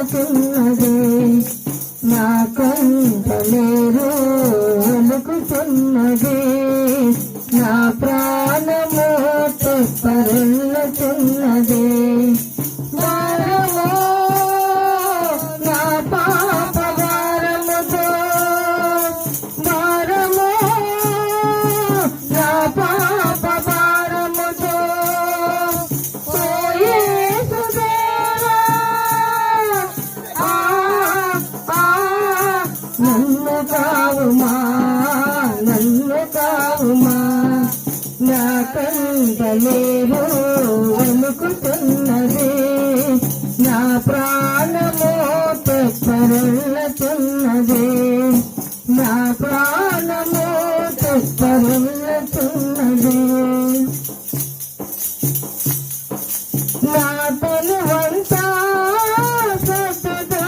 పరుచున్నది నా కంటలేరు వణుకుతున్నది నా ప్రాణము పరుచున్నది కావుమా నన్ను కావుమా నా కంటలేరు అనుకుతున్నది నా ప్రాణము తెప్పరున్నతున్నది నా ప్రాణము తెప్పరున్నతున్నది నా తనువంతా సతుదా